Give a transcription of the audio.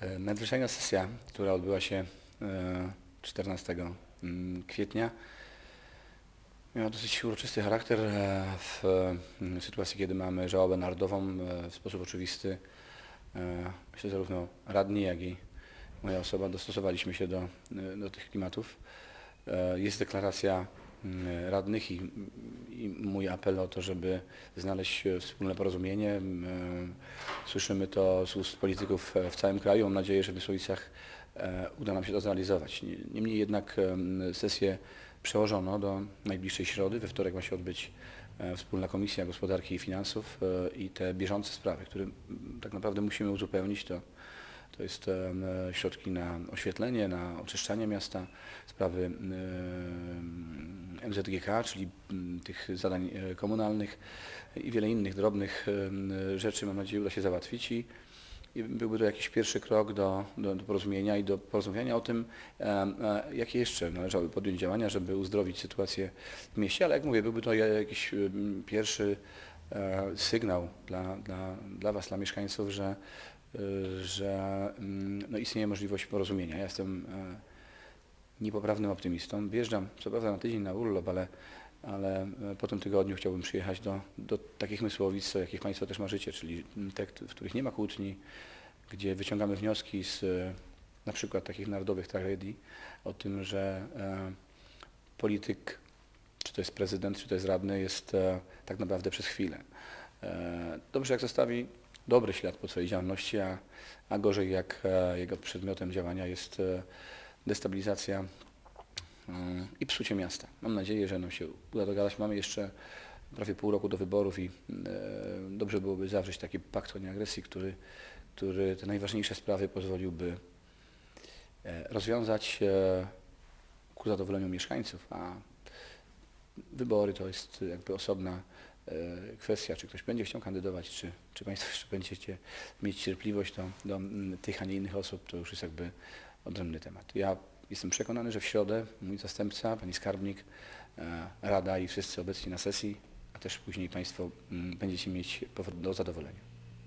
E, Nadzwyczajna sesja, która odbyła się e, 14 mm, kwietnia, miała dosyć uroczysty charakter e, w mm, sytuacji, kiedy mamy żałobę narodową. e, W sposób oczywisty e, myślę zarówno radni, jak i moja osoba dostosowaliśmy się do, e, do tych klimatów. E, Jest deklaracja radnych i, i mój apel o to, żeby znaleźć e, wspólne porozumienie. E, Słyszymy to z ust polityków e, w całym kraju. Mam nadzieję, że w Mysłowicach uda nam się to zrealizować. Nie- Niemniej jednak sesję przełożono do najbliższej środy. We wtorek ma się odbyć wspólna Komisja Gospodarki i Finansów i te bieżące sprawy, które tak naprawdę musimy uzupełnić, to to jest środki na oświetlenie, na oczyszczanie miasta, sprawy em, MZGK, czyli m, tych zadań e, komunalnych i wiele innych drobnych em, rzeczy, mam nadzieję, uda się załatwić i byłby to jakiś pierwszy krok do, do, do porozumienia i do porozmawiania o tym, em, e, jakie jeszcze należały podjąć działania, żeby uzdrowić sytuację w mieście, ale jak mówię, byłby to ja- jakiś em, pierwszy e, sygnał dla, dla, dla Was, dla mieszkańców, że, e, że mm, no, istnieje możliwość porozumienia. Ja jestem e, niepoprawnym optymistą. Wjeżdżam co prawda na tydzień na urlop, ale, ale e, po tym tygodniu chciałbym przyjechać do, do takich Mysłowic, o jakich Państwo też marzycie, czyli te, w których nie ma kłótni, gdzie wyciągamy wnioski z e, na przykład takich narodowych tragedii o tym, że e, polityk, czy to jest prezydent, czy to jest radny, jest e, tak naprawdę przez chwilę. E, dobrze jak zostawi dobry ślad po swojej działalności, a, a gorzej jak e, jego przedmiotem działania jest e, destabilizacja mm, i psucie miasta. Mam nadzieję, że nam się uda dogadać. Mamy jeszcze prawie pół roku do wyborów i e, dobrze byłoby zawrzeć taki pakt o nieagresji, który, który te najważniejsze sprawy pozwoliłby e, rozwiązać e, ku zadowoleniu mieszkańców, a wybory to jest jakby osobna kwestia, czy ktoś będzie chciał kandydować, czy, czy Państwo jeszcze będziecie mieć cierpliwość do, do tych, a nie innych osób, to już jest jakby odrębny temat. Ja jestem przekonany, że w środę mój zastępca, pani skarbnik, e, Rada i wszyscy obecni na sesji, a też później Państwo mm, będziecie mieć powód do zadowolenia.